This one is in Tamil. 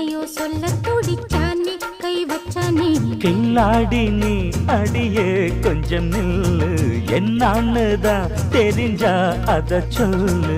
எதையோ சொல்ல துடிச்சானே கை வச்சானே. கில்லாடி நீ அடியே கொஞ்சம் நில்லு. என்னான்னு தான் தெரிஞ்சா அத சொல்லு.